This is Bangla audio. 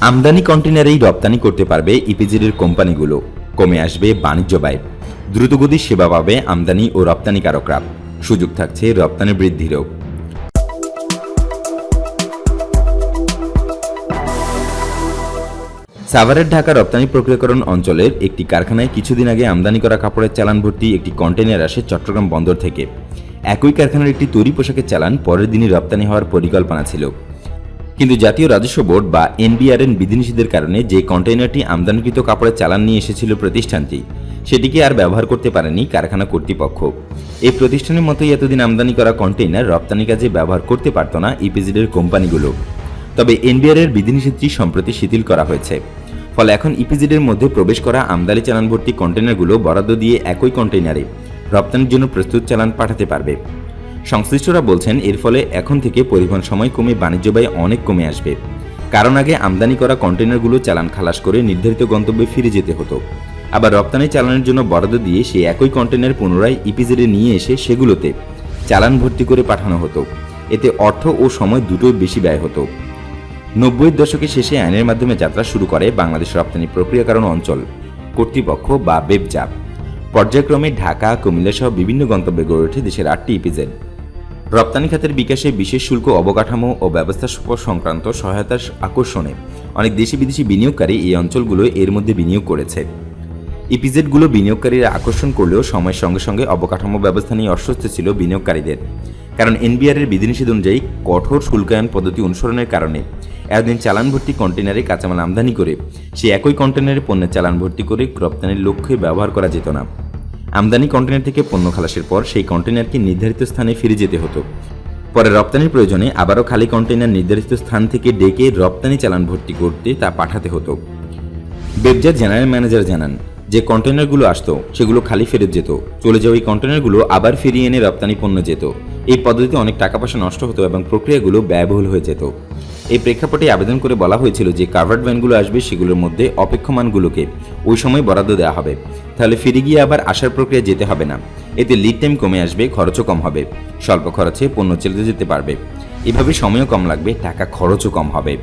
আমদানি কন্টেনারেই রপ্তানি করতে পারবে ইপিজিডের কোম্পানিগুলো। কমে আসবে বাণিজ্য ব্যয়। দ্রুতগতির সেবা পাবে আমদানি ও রপ্তানিকারকরা। সুযোগ থাকছে রপ্তানি বৃদ্ধিরও। সাভারের ঢাকা রপ্তানি প্রক্রিয়াকরণ অঞ্চলের একটি কারখানায় কিছুদিন আগে আমদানি করা কাপড়ের চালান ভর্তি একটি কন্টেনার আসে চট্টগ্রাম বন্দর থেকে। একই কারখানার একটি তৈরি পোশাকের চালান পরের দিনই রপ্তানি হওয়ার পরিকল্পনা ছিল। কিন্তু জাতীয় রাজস্ব বোর্ড বা এনবিআরএন বিধিনিষেধের কারণে যে কন্টেইনারটি আমদানিকৃত কাপড়ের চালান নিয়ে এসেছিল প্রতিষ্ঠানটি, সেটিকে আর ব্যবহার করতে পারেনি কারখানা কর্তৃপক্ষ। এই প্রতিষ্ঠানের মতোই এতদিন আমদানি করা কন্টেইনার রপ্তানি কাজে ব্যবহার করতে পারত না ইপিজিডের কোম্পানিগুলো। তবে এনবিআর এর বিধিনিষেধটি সম্প্রতি শিথিল করা হয়েছে। ফলে এখন ইপিজিডের মধ্যে প্রবেশ করা আমদানি চালান ভর্তি কন্টেইনারগুলো বরাদ্দ দিয়ে একই কন্টেইনারে রপ্তানির জন্য প্রস্তুত চালান পাঠাতে পারবে। সংশ্লিষ্টরা বলছেন, এর ফলে এখন থেকে পরিবহন সময় কমে, বাণিজ্য ব্যয় অনেক কমে আসবে। কারণ আগে আমদানি করা কন্টেনারগুলো চালান খালাস করে নির্ধারিত গন্তব্যে ফিরে যেতে হতো। আবার রপ্তানি চালানের জন্য বরাদ্দ দিয়ে সেই একই কন্টেনার পুনরায় ইপিজেডে নিয়ে এসে সেগুলোতে চালান ভর্তি করে পাঠানো হতো। এতে অর্থ ও সময় দুটোই বেশি ব্যয় হতো। নব্বইয়ের দশকের শেষে আইনের মাধ্যমে যাত্রা শুরু করে বাংলাদেশ রপ্তানি প্রক্রিয়াকরণ অঞ্চল কর্তৃপক্ষ বা বেবজাপ পর্যায়ক্রমে ঢাকা, কুমিল্লা সহ বিভিন্ন গন্তব্যে গড়ে ওঠে দেশের আটটি ইপিজেড রপ্তানি খাতের বিকাশে বিশেষ শুল্ক অবকাঠামো ও ব্যবস্থা সংক্রান্ত সহায়তার আকর্ষণে অনেক দেশি বিদেশি বিনিয়োগকারী এই অঞ্চলগুলো এর মধ্যে বিনিয়োগ করেছে। ইপিজেডগুলো বিনিয়োগকারীরা আকর্ষণ করলেও সময়ের সঙ্গে সঙ্গে অবকাঠামো ব্যবস্থা নিয়ে অস্বস্তি ছিল বিনিয়োগকারীদের। কারণ এনবিআর এর বিধিনিষেধ অনুযায়ী কঠোর শুল্কায়ন পদ্ধতি অনুসরণের কারণে এতদিন চালান ভর্তি কন্টেনারে কাঁচামাল আমদানি করে সেই একই কন্টেনারে পণ্যের চালান ভর্তি করে রপ্তানির লক্ষ্যে ব্যবহার করা যেত না। আমদানি কন্টেনার থেকে পণ্য খালাসের পর সেই কন্টেনারকে নির্ধারিত স্থানে ফিরে যেতে হতো। পরে রপ্তানির প্রয়োজনে আবারও খালি কন্টেনার নির্ধারিত স্থান থেকে ডেকে রপ্তানি চালান ভর্তি করতে তা পাঠাতে হতো। বেবজার জেনারেল ম্যানেজার জানান যে কন্টেনারগুলো আসতো, সেগুলো খালি ফেরত যেত। চলে যাওয়া এই কন্টেনারগুলো আবার ফিরিয়ে এনে রপ্তানি পণ্য যেত। এই পদ্ধতিতে অনেক টাকা পয়সা নষ্ট হতো এবং প্রক্রিয়াগুলো ব্যয়বহুল হয়ে যেত। এই প্রেক্ষাপটে আবেদন করে বলা হয়েছিল যে কাভার্ড ভ্যানগুলো আসবে, সেগুলোর মধ্যে অপেক্ষমানগুলোকে ওই সময় বরাদ্দ দেওয়া হবে। তাহলে ফিরে গিয়ে আবার আসার প্রক্রিয়া যেতে হবে না। এতে লিড টাইম কমে আসবে, খরচও কম হবে। স্বল্প খরচে পণ্য চলে যেতে পারবে। এভাবে সময়ও কম লাগবে, টাকা খরচও কম হবে।